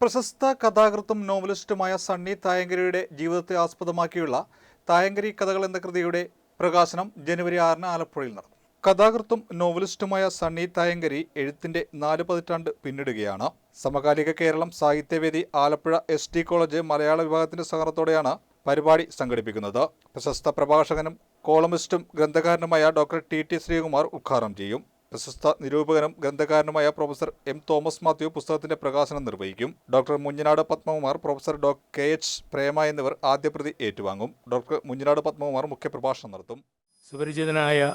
പ്രശസ്ത കഥാകൃത്തും നോവലിസ്റ്റുമായ സണ്ണി തായങ്കരിയുടെ ജീവിതത്തെ ആസ്പദമാക്കിയുള്ള തായങ്കരി കഥകൾ എന്ന കൃതിയുടെ പ്രകാശനം ജനുവരി ആറിന് ആലപ്പുഴയിൽ നടന്നു. കഥാകൃത്തും നോവലിസ്റ്റുമായ സണ്ണി തായങ്കരി എഴുത്തിന്റെ നാല് പതിറ്റാണ്ട് പിന്നിടുകയാണ്. സമകാലിക കേരളം സാഹിത്യവേദി Alappuzha S T college Malayala വിഭാഗത്തിന്റെ സഹകരണത്തോടെയാണ് പരിപാടി സംഘടിപ്പിക്കുന്നത്. പ്രശസ്ത പ്രഭാഷകനും കോളമിസ്റ്റും ഗ്രന്ഥകാരനുമായ ഡോക്ടർ ടി ടി ശ്രീകുമാർ ഉദ്ഘാടനം ചെയ്യും. പ്രശസ്ത നിരൂപകനും ഗ്രന്ഥകാരനുമായ പ്രൊഫസർ എം തോമസ് മാത്യു പുസ്തകത്തിന്റെ പ്രകാശനം നിർവഹിക്കും. Doctor Munjanad Padmakumar professor Dr. K. H. Prema എന്നിവർ ആദ്യ പ്രതി ഏറ്റുവാങ്ങും. ഡോക്ടർ മുഞ്ഞനാട് പത്മകുമാർ മുഖ്യപ്രഭാഷണം നടത്തും. സുപരിചിതനായ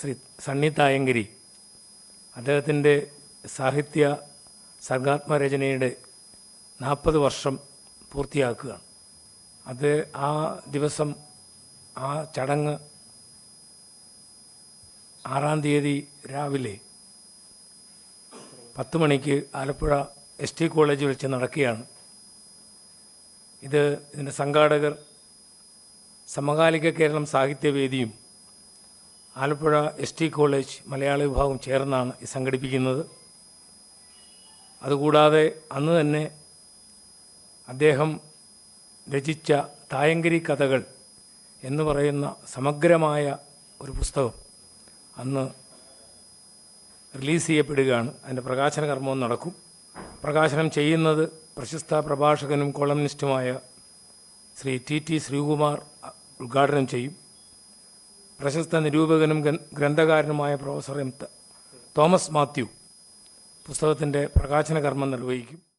ശ്രീ സണ്ണി തായങ്കരി അദ്ദേഹത്തിന്റെ സാഹിത്യ സർഗാത്മരചനയുടെ നാൽപ്പത് വർഷം പൂർത്തിയാക്കുകയാണ്. അത് ആ ദിവസം ആ ചടങ്ങ് ആറാം തീയതി രാവിലെ പത്ത് മണിക്ക് ആലപ്പുഴ എസ് ടി കോളേജിൽ വെച്ച് നടക്കുകയാണ്. ഇത് ഇതിന്റെ സംഘാടകർ സമകാലിക കേരളം സാഹിത്യവേദിയും ആലപ്പുഴ എസ് ടി കോളേജ് മലയാള വിഭാഗം ചേർന്നാണ് ഇത് സംഘടിപ്പിക്കുന്നത്. അതുകൂടാതെ അന്ന് തന്നെ അദ്ദേഹം രചിച്ച തായങ്കരി കഥകൾ എന്ന് പറയുന്ന സമഗ്രമായ ഒരു പുസ്തകം അന്ന് റിലീസ് ചെയ്യപ്പെടുകയാണ്. അതിന്റെ പ്രകാശന കർമ്മവും നടക്കും. പ്രകാശനം ചെയ്യുന്നത് പ്രശസ്ത പ്രഭാഷകനും കോളമിനിസ്റ്റുമായ ശ്രീ ടി ടി ശ്രീകുമാർ ഉദ്ഘാടനം ചെയ്യും. പ്രശസ്ത നിരൂപകനും ഗ്രന്ഥകാരനുമായ പ്രൊഫസർ എം തോമസ് മാത്യു പുസ്തകത്തിന്റെ പ്രകാശന കർമ്മം നിർവഹിക്കും.